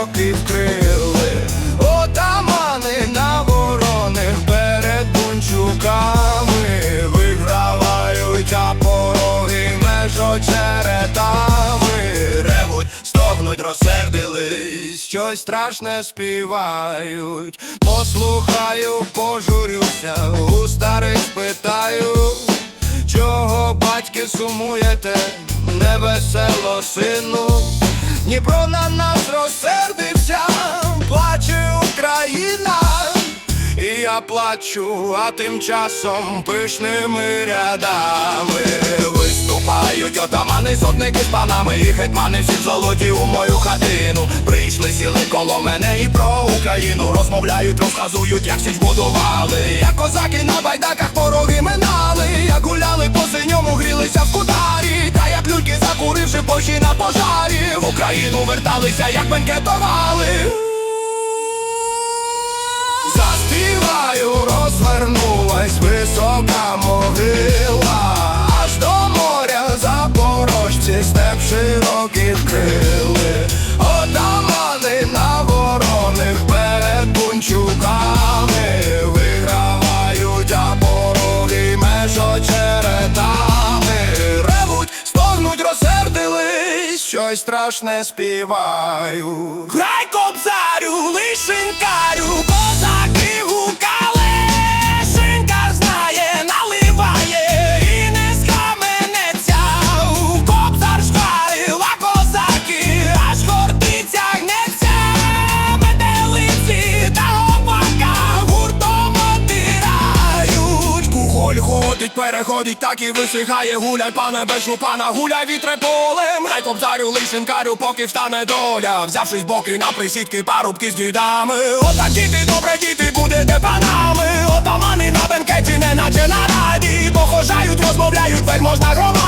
роки вкрили отамани на вороних перед бунчуками вигравають, а пороги меж очеретами ревуть, стогнуть, розсердились, щось страшне співають. Послухаю, пожурюся, у старих питаю, чого батьки сумуєте, невесело сину. Дніпро на нас розсердився, плаче Україна. І я плачу, а тим часом пишними рядами. Виступають отамани, сотники з панами. І гетьмани всі золоті у мою хатину. Прийшли, сіли коло мене і про Україну Розмовляють, розказують, як січ будували. Як козаки на байдаках пороги минали. Як гуляли по Україну верталися, як бенкетували. Заспіваю, розвернулась висока могила, аж до моря запорожці степ широкий вкрили, щось страшне співаю. Грай кобзарю, лишенькарю, отирають. Ходить, переходить, так і висихає, гуляй, пане без пана, гуляй вітре полем, грай кобзарю, лишенкарю, поки встане доля, взявшись боки на присідки, парубки з дідами. Отак діти, добре діти, будете панами, отамани на бенкеті, не наче на раді, похожають, розмовляють, вельможна грома.